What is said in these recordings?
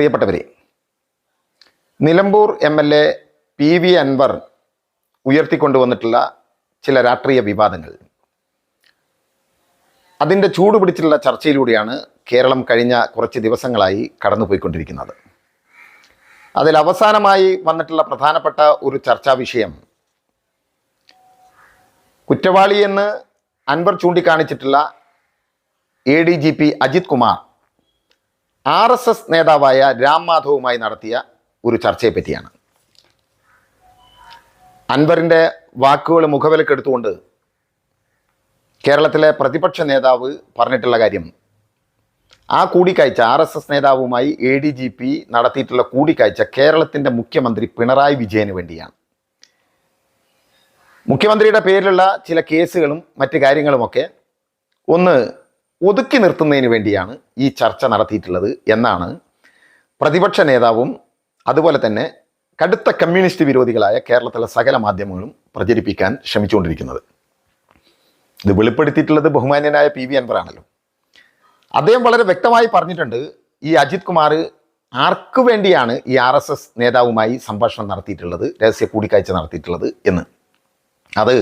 പ്രിയപ്പെട്ടവരെ Nilambur M L A P V Anvar ഉയർത്തിക്കൊണ്ടുവന്നിട്ടുള്ള ചില രാഷ്ട്രീയ വിവാദങ്ങൾ. അതിന്റെ ചൂട് പിടിച്ചിട്ടുള്ള ചർച്ചയിലൂടെയാണ് കേരളം കഴിഞ്ഞ കുറച്ച് ദിവസങ്ങളായി കടന്നുപോയിക്കൊണ്ടിരിക്കുന്നത്. അതിൽ അവസാനമായി വന്നിട്ടുള്ള പ്രധാനപ്പെട്ട ഒരു ചർച്ചാ വിഷയം കുറ്റവാളിയെന്ന് Anvar ചൂണ്ടിക്കാണിച്ചിട്ടുള്ള A D G P Ajith Kumar R S S നേതാവായ രാം മാധവുമായി നടത്തിയ ഒരു ചർച്ചയെ പറ്റിയാണ്. അൻവറിന്റെ വാക്കുകൾ മുഖവിലക്കെടുത്തുകൊണ്ട് കേരളത്തിലെ പ്രതിപക്ഷ നേതാവ് പറഞ്ഞിട്ടുള്ള കാര്യം ആ കൂടിക്കാഴ്ച ആർ എസ് എസ് നേതാവുമായി എ ഡി ജി പി നടത്തിയിട്ടുള്ള കൂടിക്കാഴ്ച കേരളത്തിന്റെ മുഖ്യമന്ത്രി പിണറായി വിജയന് വേണ്ടിയാണ്. മുഖ്യമന്ത്രിയുടെ പേരിലുള്ള ചില കേസുകളും മറ്റ് കാര്യങ്ങളുമൊക്കെ ഒന്ന് ഒതുക്കി നിർത്തുന്നതിന് വേണ്ടിയാണ് ഈ ചർച്ച നടത്തിയിട്ടുള്ളത് എന്നാണ് പ്രതിപക്ഷ നേതാവും അതുപോലെ തന്നെ കടുത്ത കമ്മ്യൂണിസ്റ്റ് വിരോധികളായ കേരളത്തിലെ സകല മാധ്യമങ്ങളും പ്രചരിപ്പിക്കാൻ ശ്രമിച്ചുകൊണ്ടിരിക്കുന്നത്. ഇത് വെളിപ്പെടുത്തിയിട്ടുള്ളത് ബഹുമാന്യനായ പി വി അൻവറാണല്ലോ. അദ്ദേഹം വളരെ വ്യക്തമായി പറഞ്ഞിട്ടുണ്ട് ഈ അജിത് കുമാർ ആർക്കു വേണ്ടിയാണ് ഈ ആർ എസ് എസ് നേതാവുമായി സംഭാഷണം നടത്തിയിട്ടുള്ളത് രഹസ്യ കൂടിക്കാഴ്ച നടത്തിയിട്ടുള്ളത് എന്ന്. അത്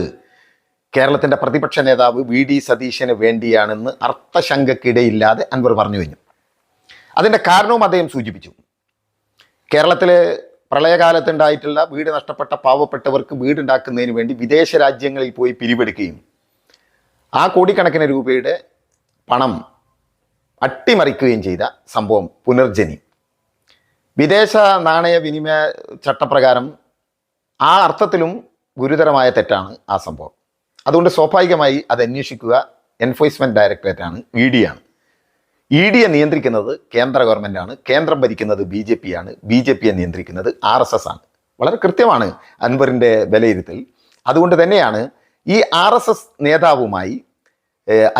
കേരളത്തിന്റെ പ്രതിപക്ഷ നേതാവ് വി ഡി സതീശന് വേണ്ടിയാണെന്ന് അർത്ഥശങ്കക്കിടയില്ലാതെ അൻവർ പറഞ്ഞു കഴിഞ്ഞു. അതിന്റെ കാരണവും അദ്ദേഹം സൂചിപ്പിച്ചു. കേരളത്തിലെ പ്രളയകാലത്തുണ്ടായിട്ടുള്ള വീട് നഷ്ടപ്പെട്ട പാവപ്പെട്ടവർക്ക് വീടുണ്ടാക്കുന്നതിന് വേണ്ടി വിദേശ രാജ്യങ്ങളിൽ പോയി പിരിവെടുക്കുകയും ആ കോടിക്കണക്കിന് രൂപയുടെ പണം അട്ടിമറിക്കുകയും ചെയ്ത സംഭവം പുനർജനി. വിദേശ നാണയ വിനിമയ ചട്ടപ്രകാരം ആ അർത്ഥത്തിലും ഗുരുതരമായ തെറ്റാണ് ആ സംഭവം. അതുകൊണ്ട് സ്വാഭാവികമായി അത് അന്വേഷിക്കുക എൻഫോഴ്സ്മെന്റ് ആണ് ഇ ഡി ആണ്. ഇ ഡിയെ നിയന്ത്രിക്കുന്നത് കേന്ദ്ര ഗവൺമെന്റാണ് കേന്ദ്രം ഭരിക്കുന്നത് ബി ജെ പി ആണ് ബി ജെ പിയെ നിയന്ത്രിക്കുന്നത് ആർ എസ് എസ് ആണ്. വളരെ കൃത്യമാണ് അൻവറിന്റെ വിലയിരുത്തൽ. അതുകൊണ്ട് തന്നെയാണ് ഈ ആർ എസ് എസ് നേതാവുമായി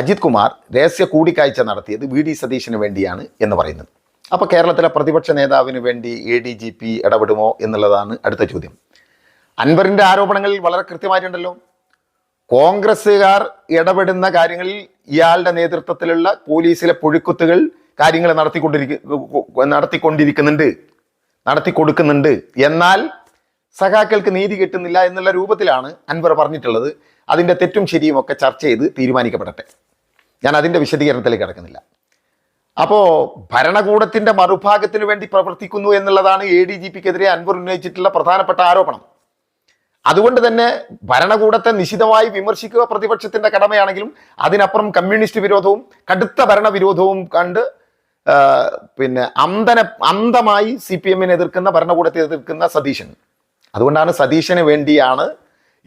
അജിത് കുമാർ രഹസ്യ കൂടിക്കാഴ്ച നടത്തിയത് വി ഡി സതീശന് വേണ്ടിയാണ് എന്ന് പറയുന്നത്. അപ്പോൾ കേരളത്തിലെ പ്രതിപക്ഷ നേതാവിന് വേണ്ടി എ ഡി ജി പി ഇടപെടുമോ എന്നുള്ളതാണ് അടുത്ത ചോദ്യം. അൻവറിന്റെ ആരോപണങ്ങളിൽ വളരെ കൃത്യമായിട്ടുണ്ടല്ലോ. കോൺഗ്രസ്സുകാർ ഇടപെടുന്ന കാര്യങ്ങളിൽ ഇയാളുടെ നേതൃത്വത്തിലുള്ള പോലീസിലെ പുഴുക്കുത്തുകൾ കാര്യങ്ങൾ നടത്തിക്കൊണ്ടിരിക്ക നടത്തിക്കൊണ്ടിരിക്കുന്നുണ്ട്. നടത്തി കൊടുക്കുന്നുണ്ട് എന്നാൽ സഖാക്കൾക്ക് നീതി കിട്ടുന്നില്ല എന്നുള്ള രൂപത്തിലാണ് അൻവർ പറഞ്ഞിട്ടുള്ളത്. അതിന്റെ തെറ്റും ശരിയും ഒക്കെ ചർച്ച ചെയ്ത് തീരുമാനിക്കപ്പെടട്ടെ. ഞാൻ അതിന്റെ വിശദീകരണത്തിലേക്ക് കിടക്കുന്നില്ല. അപ്പോൾ ഭരണകൂടത്തിന്റെ മറുഭാഗത്തിന് വേണ്ടി പ്രവർത്തിക്കുന്നു എന്നുള്ളതാണ് എ ഡി ജി പിക്കെതിരെ അൻവർ ഉന്നയിച്ചിട്ടുള്ള പ്രധാനപ്പെട്ട ആരോപണം. അതുകൊണ്ട് തന്നെ ഭരണകൂടത്തെ നിശിതമായി വിമർശിക്കുക പ്രതിപക്ഷത്തിന്റെ കടമയാണെങ്കിലും അതിനപ്പുറം കമ്മ്യൂണിസ്റ്റ് വിരോധവും കടുത്ത ഭരണവിരോധവും കണ്ട് പിന്നെ അന്തന അന്തമായി സി പി എമ്മിനെ എതിർക്കുന്ന ഭരണകൂടത്തെ എതിർക്കുന്ന സതീശൻ. അതുകൊണ്ടാണ് സതീശന് വേണ്ടിയാണ്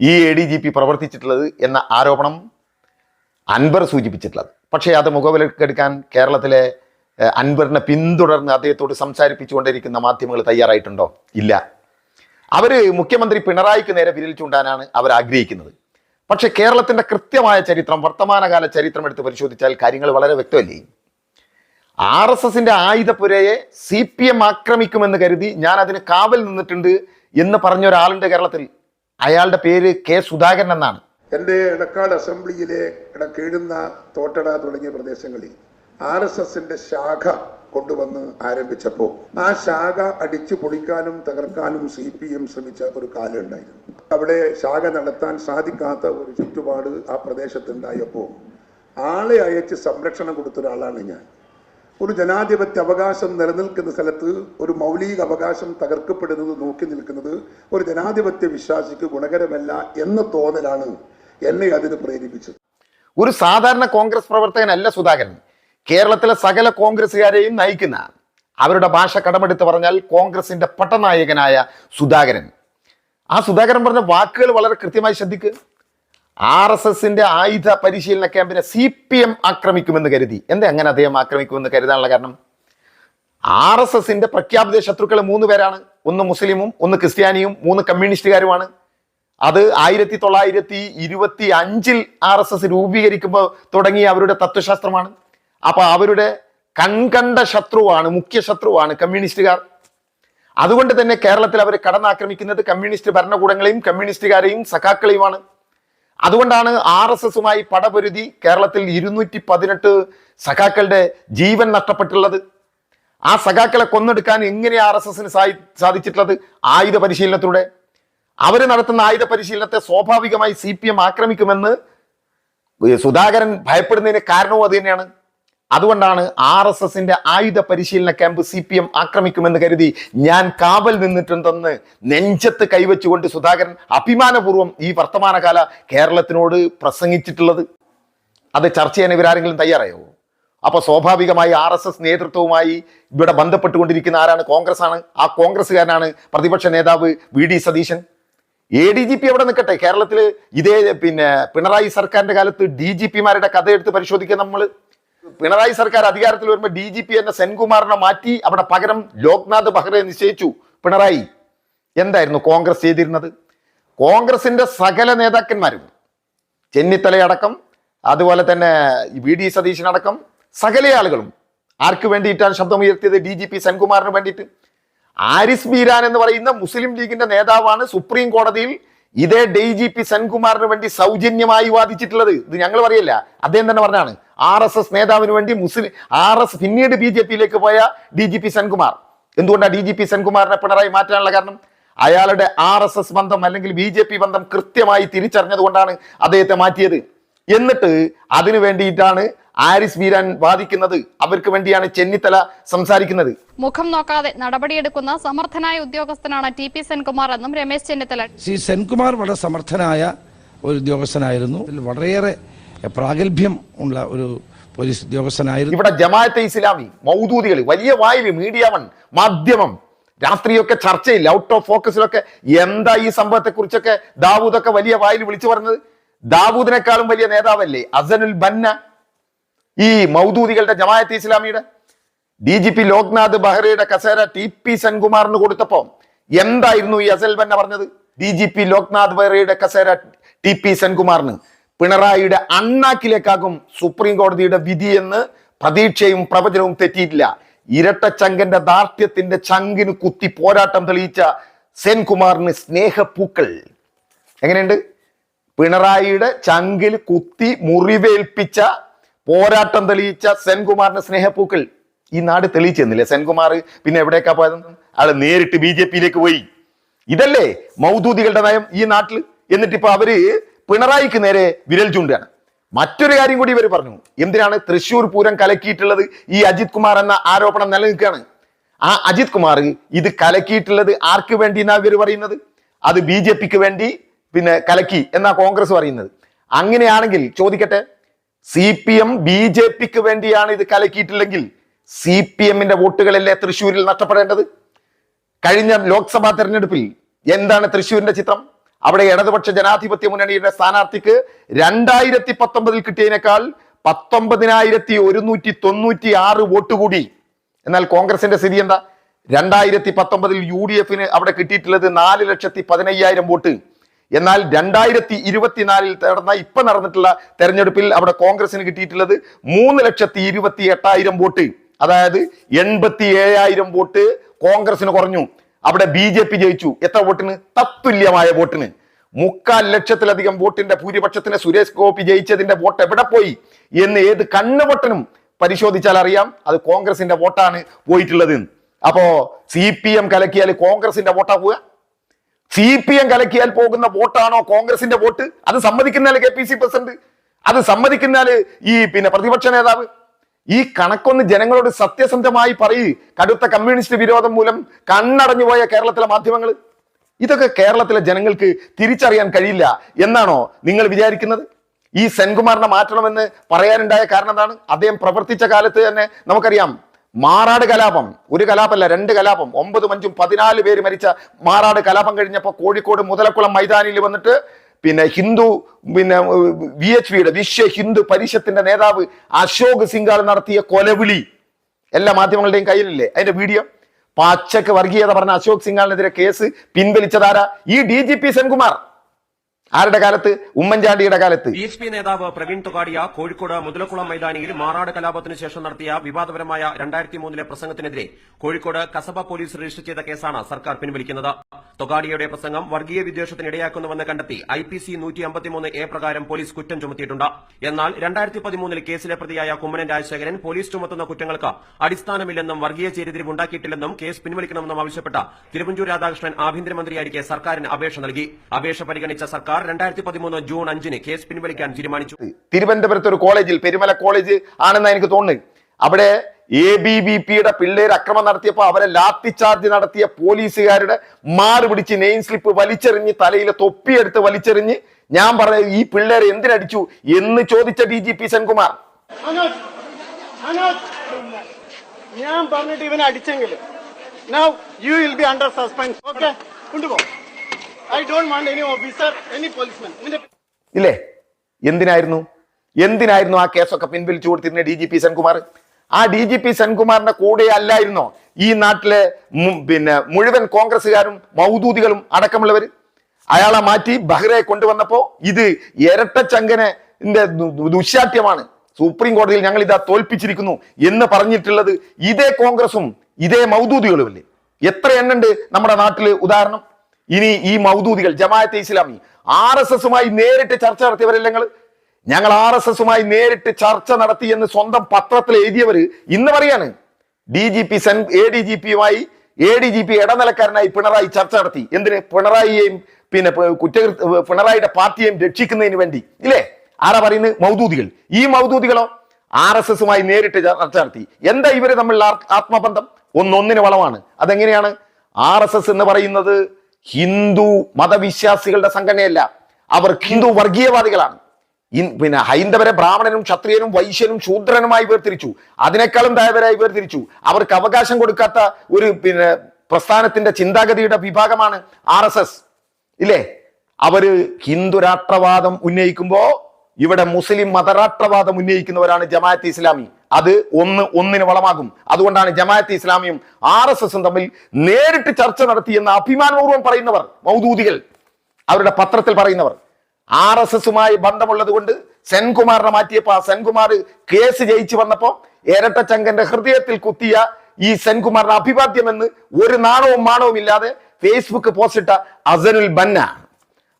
ഈ എ ഡി ജി പി പ്രവർത്തിച്ചിട്ടുള്ളത് എന്ന ആരോപണം അൻവർ സൂചിപ്പിച്ചിട്ടുള്ളത്. പക്ഷേ അത് മുഖവിലക്കെടുക്കാൻ കേരളത്തിലെ അൻവറിനെ പിന്തുടർന്ന് അദ്ദേഹത്തോട് സംസാരിപ്പിച്ചുകൊണ്ടിരിക്കുന്ന മാധ്യമങ്ങൾ തയ്യാറായിട്ടുണ്ടോ? ഇല്ല. അവർ മുഖ്യമന്ത്രി പിണറായിക്ക് നേരെ വിരൽ ചൂണ്ടാനാണ് അവർ ആഗ്രഹിക്കുന്നത്. പക്ഷെ കേരളത്തിന്റെ കൃത്യമായ ചരിത്രം വർത്തമാനകാല ചരിത്രം എടുത്ത് പരിശോധിച്ചാൽ കാര്യങ്ങൾ വളരെ വ്യക്തമല്ലേ? ആർ എസ് എസിന്റെ ആയുധപ്പുരയെ സി പി എം ആക്രമിക്കുമെന്ന് കരുതി ഞാൻ അതിന് കാവൽ നിന്നിട്ടുണ്ട് എന്ന് പറഞ്ഞ ഒരാളുണ്ട് കേരളത്തിൽ. അയാളുടെ പേര് കെ സുധാകരൻ എന്നാണ്. എന്റെ ഇടക്കാട് അസംബ്ലിയിലെ ഇടക്കീഴുന്ന തോട്ടട തുടങ്ങിയ പ്രദേശങ്ങളിൽ ആർ എസ് എസിന്റെ ശാഖ കൊണ്ടുവന്ന് ആരംഭിച്ചപ്പോൾ ആ ശാഖ അടിച്ചു പൊളിക്കാനും തകർക്കാനും സി പി എം ശ്രമിച്ച ഒരു കാലം ഉണ്ടായിരുന്നു. അവിടെ ശാഖ നടത്താൻ സാധിക്കാത്ത ഒരു ചുറ്റുപാട് ആ പ്രദേശത്തുണ്ടായപ്പോൾ ആളെ അയച്ച് സംരക്ഷണം കൊടുത്ത ഒരാളാണ് ഞാൻ. ഒരു ജനാധിപത്യ അവകാശം നിലനിൽക്കുന്ന സ്ഥലത്ത് ഒരു മൗലിക അവകാശം തകർക്കപ്പെടുന്നത് നോക്കി നിൽക്കുന്നത് ഒരു ജനാധിപത്യ വിശ്വാസിക്ക് ഗുണകരമല്ല എന്ന തോന്നലാണ് എന്നെ അതിന് പ്രേരിപ്പിച്ചത്. ഒരു സാധാരണ കോൺഗ്രസ് പ്രവർത്തകനല്ല സുധാകരൻ. കേരളത്തിലെ സകല കോൺഗ്രസ്സുകാരെയും നയിക്കുന്ന അവരുടെ ഭാഷ കടമെടുത്ത് പറഞ്ഞാൽ കോൺഗ്രസിന്റെ പട്ടനായകനായ സുധാകരൻ. ആ സുധാകരൻ പറഞ്ഞ വാക്കുകൾ വളരെ കൃത്യമായി ശ്രദ്ധിക്കുക ആർ എസ് എസിന്റെ ആയുധ പരിശീലന ക്യാമ്പിനെ സി പി എം ആക്രമിക്കുമെന്ന് കരുതി. എന്താ അങ്ങനെ അദ്ദേഹം ആക്രമിക്കുമെന്ന് കരുതാനുള്ള കാരണം? ആർ എസ് എസിന്റെ പ്രഖ്യാപിത ശത്രുക്കൾ മൂന്ന് പേരാണ്. ഒന്ന് മുസ്ലിമും ഒന്ന് ക്രിസ്ത്യാനിയും മൂന്ന് കമ്മ്യൂണിസ്റ്റുകാരുമാണ്. അത് ആയിരത്തി തൊള്ളായിരത്തി ഇരുപത്തി അഞ്ചിൽ ആർ എസ് എസ് രൂപീകരിക്കുമ്പോൾ തുടങ്ങിയ അവരുടെ തത്വശാസ്ത്രമാണ്. അപ്പൊ അവരുടെ കൺകണ്ട ശത്രുവാണ് മുഖ്യ ശത്രുവാണ് കമ്മ്യൂണിസ്റ്റുകാർ. അതുകൊണ്ട് തന്നെ കേരളത്തിൽ അവർ കടന്നാക്രമിക്കുന്നത് കമ്മ്യൂണിസ്റ്റ് ഭരണകൂടങ്ങളെയും കമ്മ്യൂണിസ്റ്റുകാരെയും സഖാക്കളെയുമാണ്. അതുകൊണ്ടാണ് ആർ എസ് എസുമായി പടപൊരുതി കേരളത്തിൽ ഇരുന്നൂറ്റി പതിനെട്ട് സഖാക്കളുടെ ജീവൻ നഷ്ടപ്പെട്ടുള്ളത്. ആ സഖാക്കളെ കൊന്നെടുക്കാൻ എങ്ങനെ ആർ എസ് എസിന് സാധിച്ചിട്ടുള്ളത്? ആയുധ പരിശീലനത്തിലൂടെ. അവർ നടത്തുന്ന ആയുധ പരിശീലനത്തെ സ്വാഭാവികമായി സി പി എം ആക്രമിക്കുമെന്ന് സുധാകരൻ ഭയപ്പെടുന്നതിന് കാരണവും അത് തന്നെയാണ്. അതുകൊണ്ടാണ് ആർ എസ് എസിന്റെ ആയുധ പരിശീലന ക്യാമ്പ് സി പി എം ആക്രമിക്കുമെന്ന് കരുതി ഞാൻ കാവൽ നിന്നിട്ടുണ്ടെന്ന് നെഞ്ചത്ത് കൈവച്ചുകൊണ്ട് സുധാകരൻ അഭിമാനപൂർവം ഈ വർത്തമാനകാല കേരളത്തിനോട് പ്രസംഗിച്ചിട്ടുള്ളത്. അത് ചർച്ച ചെയ്യാൻ ഇവരാരെങ്കിലും തയ്യാറായോ? അപ്പൊ സ്വാഭാവികമായി ആർ എസ് എസ് നേതൃത്വവുമായി ഇവിടെ ബന്ധപ്പെട്ടുകൊണ്ടിരിക്കുന്ന ആരാണ്? കോൺഗ്രസ് ആണ് ആ കോൺഗ്രസ്സുകാരനാണ് പ്രതിപക്ഷ നേതാവ് V D Satheesan. A D G P എവിടെ നിൽക്കട്ടെ. കേരളത്തിൽ ഇതേ പിന്നെ പിണറായി സർക്കാരിന്റെ കാലത്ത് ഡി ജി പിമാരുടെ കഥ എടുത്ത് പരിശോധിക്കുക നമ്മൾ പിണറായി സർക്കാർ അധികാരത്തിൽ വരുമ്പോൾ ഡി ജി പി എന്ന സെൻകുമാറിനെ മാറ്റി അവിടെ പകരം ലോക്നാഥ് ബെഹ്റയെ നിശ്ചയിച്ചു. പിണറായി എന്തായിരുന്നു കോൺഗ്രസ് ചെയ്തിരുന്നത്? കോൺഗ്രസിന്റെ സകല നേതാക്കന്മാരും ചെന്നിത്തലയടക്കം അതുപോലെ തന്നെ വി ഡി സതീശനടക്കം സകല ആളുകളും ആർക്ക് വേണ്ടിയിട്ടാണ് ശബ്ദം ഉയർത്തിയത് ഡി ജി പി സെൻകുമാറിന് വേണ്ടിയിട്ട്. ആരിസ് ബീരാൻ എന്ന് പറയുന്ന മുസ്ലിം ലീഗിന്റെ നേതാവാണ് സുപ്രീം കോടതിയിൽ ഇതേ ഡി ജി പി സെൻകുമാറിന് വേണ്ടി സൗജന്യമായി വാദിച്ചിട്ടുള്ളത്. ഇത് ഞങ്ങൾ പറയില്ല. അദ്ദേഹം തന്നെ പറഞ്ഞാണ്. ആർ എസ് എസ് നേതാവിന് വേണ്ടി മുസ്ലിം ആർ എസ് പിന്നീട് ബി ജെ പിയിലേക്ക് പോയ ഡി ജി പി സെൻകുമാർ. എന്തുകൊണ്ടാണ് ഡി ജി പി സെൻകുമാറിനെ പിണറായി മാറ്റാനുള്ള കാരണം? അയാളുടെ ആർ എസ് എസ് ബന്ധം അല്ലെങ്കിൽ ബി ജെ പി ബന്ധം കൃത്യമായി തിരിച്ചറിഞ്ഞതുകൊണ്ടാണ് അദ്ദേഹത്തെ മാറ്റിയത്. എന്നിട്ട് അതിനു വേണ്ടിയിട്ടാണ് ആരിസ് വീരാൻ വാദിക്കുന്നത് അവർക്ക് വേണ്ടിയാണ് ചെന്നിത്തല സംസാരിക്കുന്നത്. മുഖം നോക്കാതെ നടപടിയെടുക്കുന്ന സമർത്ഥനായ ഉദ്യോഗസ്ഥനാണ് ടി പി സെൻകുമാർ എന്നും രമേശ് ചെന്നിത്തല. ശ്രീ സെൻകുമാർ വളരെ സമർത്ഥനായ ഒരു ഉദ്യോഗസ്ഥനായിരുന്നു. വളരെയേറെ പ്രാഗൽഭ്യം ഉള്ള ഒരു പോലീസ് ഉദ്യോഗസ്ഥനായിരുന്നു. ഇവിടെ ജമാഅത്തെ ഇസ്ലാമി മൗദൂദികൾ വലിയ വായിൽ മീഡിയ വൺ മാധ്യമം രാത്രിയൊക്കെ ചർച്ചയിൽ ഔട്ട് ഓഫ് ഫോക്കസിലൊക്കെ എന്താ ഈ സംഭവത്തെ കുറിച്ചൊക്കെ ദാവൂദൊക്കെ വലിയ വായിൽ വിളിച്ചു പറഞ്ഞത്? ദാവൂദിനെക്കാളും വലിയ നേതാവല്ലേ? അസനുൽ ബന്ന ഈ മൗദൂദികളുടെ ജമായത്ത് ഇസ്ലാമിയുടെ ഡി ജി പി ലോക്നാഥ് ബെഹ്റയുടെ കസേര ടി പി സെൻകുമാറിന് കൊടുത്തപ്പോ എന്തായിരുന്നു ഈ അസൽ ബന്ന പറഞ്ഞത്? ഡി ജി പി ലോക്നാഥ് ബെഹ്റയുടെ കസേര ടി പി സെൻകുമാറിന് പിണറായിയുടെ അണ്ണാക്കിലേക്കാകും സുപ്രീം കോടതിയുടെ വിധിയെന്ന് പ്രതീക്ഷയും പ്രവചനവും തെറ്റിയിട്ടില്ല. ഇരട്ടച്ചങ്കന്റെ ദാർഢ്യത്തിന്റെ ചങ്കിന് കുത്തി പോരാട്ടം തെളിയിച്ച സെൻകുമാറിന് സ്നേഹപ്പൂക്കൾ. എങ്ങനെയുണ്ട്? പിണറായിയുടെ ചങ്കിൽ കുത്തി മുറിവേൽപ്പിച്ച പോരാട്ടം തെളിയിച്ച സെൻകുമാറിന്റെ സ്നേഹപ്പൂക്കൾ ഈ നാട് തെളിയിച്ചെന്നില്ലേ? സെൻകുമാർ പിന്നെ എവിടേക്കാ പോയത്? ആൾ നേരിട്ട് ബി ജെ പിയിലേക്ക് പോയി. ഇതല്ലേ മൗദൂദികളുടെ നയം ഈ നാട്ടിൽ? എന്നിട്ട് ഇപ്പൊ അവർ പിണറായിക്ക് നേരെ വിരൽ ചൂണ്ടാണ് മറ്റൊരു കാര്യം കൂടി ഇവർ പറഞ്ഞു. എന്തിനാണ് തൃശൂർ പൂരം കലക്കിയിട്ടുള്ളത്? ഈ അജിത് കുമാർ എന്ന ആരോപണം നിലനിൽക്കുകയാണ്. ആ അജിത് കുമാർ ഇത് കലക്കിയിട്ടുള്ളത് ആർക്ക് വേണ്ടി എന്നാ ഇവർ പറയുന്നത്? അത് ബി വേണ്ടി പിന്നെ കലക്കി എന്നാ കോൺഗ്രസ് പറയുന്നത്. അങ്ങനെയാണെങ്കിൽ ചോദിക്കട്ടെ C P M B J പിക്ക് വേണ്ടിയാണ് ഇത് കലക്കിയിട്ടില്ലെങ്കിൽ സി പി എമ്മിന്റെ വോട്ടുകളല്ലേ തൃശ്ശൂരിൽ നഷ്ടപ്പെടേണ്ടത്? കഴിഞ്ഞ ലോക്സഭാ തെരഞ്ഞെടുപ്പിൽ എന്താണ് തൃശ്ശൂരിന്റെ ചിത്രം? അവിടെ ഇടതുപക്ഷ ജനാധിപത്യ മുന്നണിയുടെ സ്ഥാനാർത്ഥിക്ക് രണ്ടായിരത്തി പത്തൊമ്പതിൽ കിട്ടിയതിനേക്കാൾ പത്തൊമ്പതിനായിരത്തി ഒരുന്നൂറ്റി തൊണ്ണൂറ്റി ആറ് വോട്ട് കൂടി. എന്നാൽ കോൺഗ്രസിന്റെ സ്ഥിതി എന്താ? രണ്ടായിരത്തി പത്തൊമ്പതിൽ യു ഡി എഫിന് അവിടെ കിട്ടിയിട്ടുള്ളത് നാല് ലക്ഷത്തി പതിനയ്യായിരം വോട്ട്. എന്നാൽ രണ്ടായിരത്തി ഇരുപത്തിനാലിൽ നടന്ന ഇപ്പൊ നടന്നിട്ടുള്ള തെരഞ്ഞെടുപ്പിൽ അവിടെ കോൺഗ്രസിന് കിട്ടിയിട്ടുള്ളത് മൂന്ന് ലക്ഷത്തി ഇരുപത്തി എട്ടായിരം വോട്ട്. അതായത് എൺപത്തി ഏഴായിരം വോട്ട് കോൺഗ്രസിന് കുറഞ്ഞു. അവിടെ ബി ജെ പി ജയിച്ചു. എത്ര വോട്ടിന്? തത്തുല്യമായ വോട്ടിന്. മുക്കാൽ ലക്ഷത്തിലധികം വോട്ടിന്റെ ഭൂരിപക്ഷത്തിന് സുരേഷ് ഗോപി ജയിച്ചതിന്റെ വോട്ട് എവിടെ പോയി? എന്ന് ഏത് കണ്ണുവട്ടനും പരിശോധിച്ചാൽ അറിയാം. അത് കോൺഗ്രസിന്റെ വോട്ടാണ് പോയിട്ടുള്ളത്. അപ്പോ സി പി എം കലക്കിയാൽ കോൺഗ്രസിന്റെ വോട്ടാ പോവുക? സി പി എം കലക്കിയാൽ പോകുന്ന വോട്ടാണോ കോൺഗ്രസിന്റെ വോട്ട്? അത് സമ്മതിക്കുന്നാൽ കെ പി സി പ്രസിഡന്റ്. അത് സമ്മതിക്കുന്നാൽ ഈ പിന്നെ പ്രതിപക്ഷ നേതാവ്. ഈ കണക്കൊന്ന് ജനങ്ങളോട് സത്യസന്ധമായി പറയൂ. കടുത്ത കമ്മ്യൂണിസ്റ്റ് വിരോധം മൂലം കണ്ണടഞ്ഞു പോയ കേരളത്തിലെ മാധ്യമങ്ങൾ ഇതൊക്കെ കേരളത്തിലെ ജനങ്ങൾക്ക് തിരിച്ചറിയാൻ കഴിയില്ല എന്നാണോ നിങ്ങൾ വിചാരിക്കുന്നത്? ഈ സെൻകുമാറിനെ മാറ്റണമെന്ന് പറയാനുണ്ടായ കാരണം എന്താണ്? അദ്ദേഹം പ്രവർത്തിച്ച കാലത്ത് തന്നെ നമുക്കറിയാം. മാറാട് കലാപം. ഒരു കലാപമല്ല രണ്ട് കലാപം. ഒമ്പതും അഞ്ചും പതിനാല് പേര് മരിച്ച മാറാട് കലാപം കഴിഞ്ഞപ്പോൾ കോഴിക്കോട് മുതലക്കുളം മൈതാനിയിൽ വന്നിട്ട് പിന്നെ ഹിന്ദു പിന്നെ വി എച്ച് വിയുടെ വിശ്വ ഹിന്ദു പരിഷത്തിന്റെ നേതാവ് അശോക് സിംഗാൾ നടത്തിയ കൊലവിളി. എല്ലാ മാധ്യമങ്ങളുടെയും കയ്യിലില്ലേ? അതിന്റെ വീഡിയോ? പാച്ചക്ക് വർഗീയത പറഞ്ഞ അശോക് സിംഗാളിനെതിരെ കേസ് പിൻവലിച്ചതാരാ? ഈ ഡി ജി പി സെൻകുമാർ. ആരുടെ കാലത്ത്? ഉമ്മൻചാണ്ടിയുടെ കാലത്ത്. ബി എസ് പി നേതാവ് പ്രവീൺ തൊഗാഡിയ കോഴിക്കോട് മുതലക്കുളം മൈതാനിയിൽ മാറാട് കലാപത്തിന് ശേഷം നടത്തിയ വിവാദപരമായ രണ്ടായിരത്തി മൂന്നിലെ പ്രസംഗത്തിനെതിരെ കോഴിക്കോട് കസബ പോലീസ് രജിസ്റ്റർ ചെയ്ത കേസാണ് സർക്കാർ പിൻവലിക്കുന്നത്. തൊഗാഡിയയുടെ പ്രസംഗം വർഗീയ വിദ്വേഷത്തിന് ഇടയാക്കുന്നുവെന്ന് കണ്ടെത്തി ഐ പി സി നൂറ്റി അമ്പത്തിമൂന്ന് എ പ്രകാരം പോലീസ് കുറ്റം ചുമത്തിയിട്ടുണ്ട്. എന്നാൽ രണ്ടായിരത്തി പതിമൂന്നിൽ കേസിലെ പ്രതിയായ കുമ്മനൻ രാജശേഖരൻ പോലീസ് ചുമത്തുന്ന കുറ്റങ്ങൾക്ക് അടിസ്ഥാനമില്ലെന്നും വർഗീയ ചേരിതിരിവ് ഉണ്ടാക്കിയിട്ടില്ലെന്നും കേസ് പിൻവലിക്കണമെന്നും ആവശ്യപ്പെട്ട തിരുവഞ്ചൂർ രാധാകൃഷ്ണൻ ആഭ്യന്തരമന്ത്രിയായിരിക്കെ സർക്കാരിന് അപേക്ഷ നൽകി. അപേക്ഷ പരിഗണിച്ച സർക്കാർ രണ്ടായിരത്തി പതിമൂന്ന് ജൂൺ അഞ്ചിന് കേസ് പിൻവലിക്കാൻ തീരുമാനിച്ചു. തിരുവനന്തപുരത്ത് ഒരു കോളേജിൽ പെരുമല കോളേജ് ആണെന്ന് എനിക്ക് തോന്നുന്നു അവിടെ എ ബി ബി പിയുടെ പിള്ളേർ അക്രമം നടത്തിയപ്പോൾ അവരെ ലാത്തി ചാർജ് നടത്തിയ പോലീസുകാരുടെ മാറി പിടിച്ച് നെയിൻ സ്ലിപ്പ് വലിച്ചെറിഞ്ഞ് തലയിലെ തൊപ്പിയെടുത്ത് വലിച്ചെറിഞ്ഞ് ഞാൻ പറഞ്ഞ ഈ പിള്ളേരെ എന്തിനടിച്ചു എന്ന് ചോദിച്ച ഡി ജി പി സെൻകുമാർ. ഞാൻ പറഞ്ഞിട്ട് ഇവനെ അടിച്ചെങ്കിൽ now you will be under suspense okay കൊണ്ടുപോ. I don't want any officer any ഇല്ലേ? എന്തിനായിരുന്നു? എന്തിനായിരുന്നു ആ കേസൊക്കെ പിൻവലിച്ചു കൊടുത്തിരുന്നത് ഡി ജി പി സെൻകുമാർ? ആ ഡി ജി പി സെൻകുമാറിന്റെ കൂടെ അല്ലായിരുന്നോ ഈ നാട്ടിലെ പിന്നെ മുഴുവൻ കോൺഗ്രസ്സുകാരും മൗദൂദികളും അടക്കമുള്ളവർ അയാളെ മാറ്റി ബഹ്റയെ കൊണ്ടുവന്നപ്പോ ഇത് ഇരട്ടച്ചങ്കനെ ദുശാഠ്യമാണ്. സുപ്രീം കോടതിയിൽ ഞങ്ങൾ ഇതാ തോൽപ്പിച്ചിരിക്കുന്നു എന്ന് പറഞ്ഞിട്ടുള്ളത് ഇതേ കോൺഗ്രസും ഇതേ മൗദൂദികളുമല്ലേ? എത്ര എണ്ണുണ്ട് നമ്മുടെ നാട്ടിൽ ഉദാഹരണം? ഇനി ഈ മൗദൂദികൾ ജമാഅത്തെ ഇസ്ലാമി ആർ എസ് എസുമായി നേരിട്ട് ചർച്ച നടത്തിയവരല്ല ഞങ്ങൾ ഞങ്ങൾ ആർ എസ് എസുമായി നേരിട്ട് ചർച്ച നടത്തി എന്ന് സ്വന്തം പത്രത്തിൽ എഴുതിയവര് ഇന്ന് പറയാണ്. D G P Sen A D G പിയുമായി എ ഡി ജി പി ഇടനിലക്കാരനായി പിണറായി ചർച്ച നടത്തി. എന്തിന്? പിണറായിയെയും പിന്നെ കുറ്റകൃത്യ പിണറായിയുടെ പാർട്ടിയെയും രക്ഷിക്കുന്നതിന് വേണ്ടി. ഇല്ലേ? ആരാ പറയുന്നത് മൗദൂദികൾ. ഈ മൗദൂദികളോ? ആർ എസ് എസുമായി നേരിട്ട് ചർച്ച നടത്തി. എന്താ ഇവർ തമ്മിലുള്ള ആത്മബന്ധം? ഒന്നൊന്നിന് വളമാണ്. അതെങ്ങനെയാണ്? ആർ എസ് എസ് എന്ന് പറയുന്നത് ഹിന്ദു മതവിശ്വാസികളുടെ സംഘടനയല്ല. അവർ ഹിന്ദു വർഗീയവാദികളാണ്. പിന്നെ ഹൈന്ദവരെ ബ്രാഹ്മണനും ക്ഷത്രിയനും വൈശ്യനും ശൂദ്രനുമായി വേർതിരിച്ചു. അതിനേക്കാളും താഴവരായി വേർതിരിച്ചു. അവർക്ക് അവകാശം കൊടുക്കാത്ത ഒരു പിന്നെ പ്രസ്ഥാനത്തിന്റെ ചിന്താഗതിയുടെ വിഭാഗമാണ് ആർ എസ് എസ്. ഇല്ലേ? അവർ ഹിന്ദു രാഷ്ട്രവാദം ഉന്നയിക്കുമ്പോ ഇവിടെ മുസ്ലിം മതരാഷ്ട്രവാദം ഉന്നയിക്കുന്നവരാണ് ജമാഅത്ത് ഇസ്ലാമി. അത് ഒന്ന് ഒന്നിന് വളമാകും. അതുകൊണ്ടാണ് ജമാഅത്ത് ഇസ്ലാമിയും ആർ എസ് എസും തമ്മിൽ നേരിട്ട് ചർച്ച നടത്തിയെന്ന് അഭിമാനപൂർവം പറയുന്നവർ മൗദൂദികൾ അവരുടെ പത്രത്തിൽ പറയുന്നവർ. ആർ എസ് എസുമായി ബന്ധമുള്ളത് കൊണ്ട് സെൻകുമാറിനെ മാറ്റിയപ്പോ ആ സെൻകുമാർ കേസ് ജയിച്ചു വന്നപ്പോ ഇരട്ടച്ചങ്കന്റെ ഹൃദയത്തിൽ കുത്തിയ ഈ സെൻകുമാറിന്റെ അഭിവാദ്യമെന്ന് ഒരു നാണവും മാണവും ഇല്ലാതെ ഫേസ്ബുക്ക് പോസ്റ്റിട്ട അസനുൽ ബന്ന.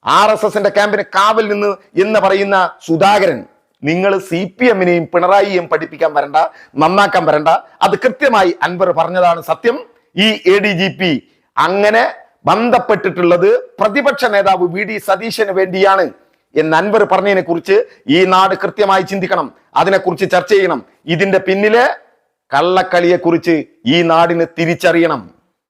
ആർ എസ് എസിന്റെ ക്യാമ്പിന് കാവൽ നിന്ന് എന്ന് പറയുന്ന സുധാകരൻ. നിങ്ങൾ സി പി എമ്മിനെയും പിണറായിയെയും പഠിപ്പിക്കാൻ വരണ്ട നന്നാക്കാൻ വരണ്ട. അത് കൃത്യമായി അൻവർ പറഞ്ഞതാണ് സത്യം. ഈ എ ഡി ജി പി അങ്ങനെ ബന്ധപ്പെട്ടിട്ടുള്ളത് പ്രതിപക്ഷ നേതാവ് വി ഡി സതീശന് വേണ്ടിയാണ് എന്ന് അൻവർ പറഞ്ഞതിനെ കുറിച്ച് ഈ നാട് കൃത്യമായി ചിന്തിക്കണം. അതിനെക്കുറിച്ച് ചർച്ച ചെയ്യണം. ഇതിന്റെ പിന്നിലെ കള്ളക്കളിയെ കുറിച്ച് ഈ നാടിന് തിരിച്ചറിയണം.